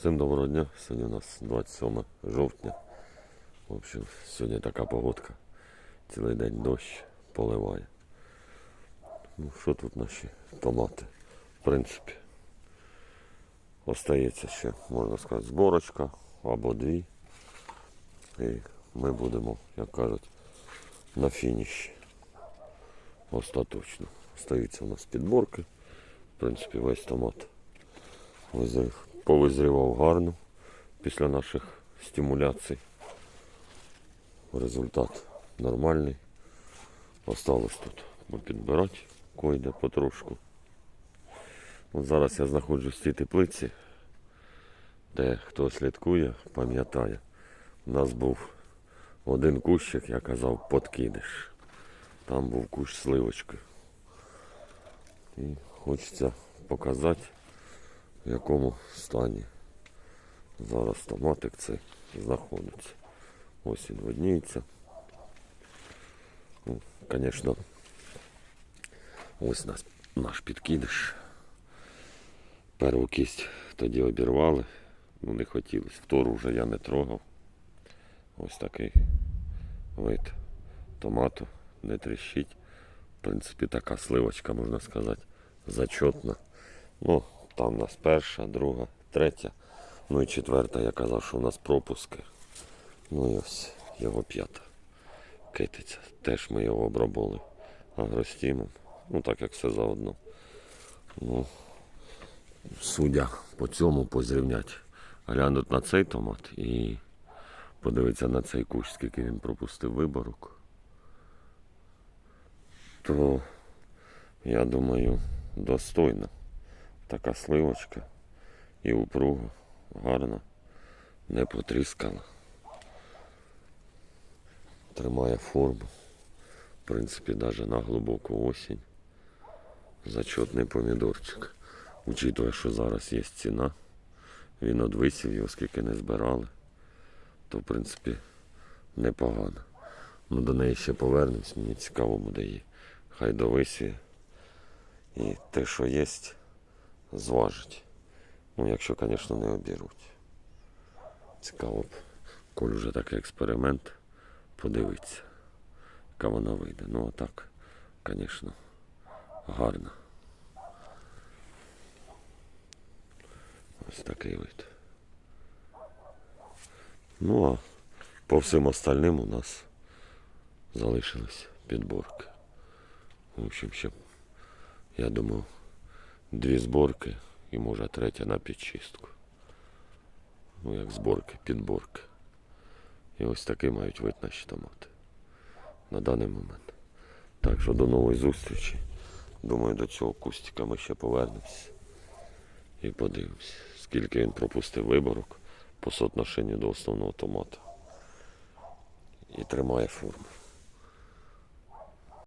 Всім доброго дня. Сьогодні у нас 27 жовтня. В общем, сьогодні така погодка. Цілий день дощ поливає. Ну, що тут наші томати? В принципі, остається ще, можна сказати, зборочка або дві. І ми будемо, як кажуть, на фініші. Остаточно. Остаються у нас підборки. В принципі, весь томат визрів, повизрівав гарно після наших стимуляцій. Результат нормальний. Осталось тут підбирати койде потрошку. От зараз я знаходжусь в цій теплиці, де хто слідкує, пам'ятає. У нас був один кущик, я казав, подкидиш. Там був кущ сливочки. І хочеться показати, в якому стані зараз томатик цей знаходиться. Ось він видніється. Ну, Звісно, ось наш, наш підкидиш. Перву кість тоді обірвали, ну не хотілося. Втору вже я не трогав. Ось такий вид томату, не тріщить. В принципі, така сливочка, можна сказати, зачетна. Ну, там у нас перша, друга, третя. Ну і четверта, я казав, що у нас пропуски. Ну і ось його п'ята. Китиця. Теж ми його обробили агростімом. Ну так як все заодно. Ну, судя по цьому позрівнять. Глянуть на цей томат і подивитися на цей кущ, скільки він пропустив виборок. То я думаю, достойно. Така сливочка і упруга, гарна, не потріскана. Тримає форму. В принципі, навіть на глибоку осінь. Зачетний помідорчик. Учитує, що зараз є ціна. Він одвисів його, скільки не збирали, то в принципі непогано. Ну до неї ще повернемось, мені цікаво буде її. Хай довисіє. І те, що є, зважить. Ну, якщо, звісно, не обіруть. Цікаво б, коли вже такий експеримент, подивитися, яка вона вийде. Ну а так, звісно, гарно. Ось такий вид. Ну а по всім остальним у нас залишились підборки. В общем, ще, я думав, дві зборки і може третя на підчистку. Ну як зборки, підборки. І ось такий мають вид наші томати на даний момент. Так що до нової зустрічі. Думаю, до цього кустика ми ще повернемось і подивимось, скільки він пропустив виборок по соотношенню до основного томата. І тримає форму.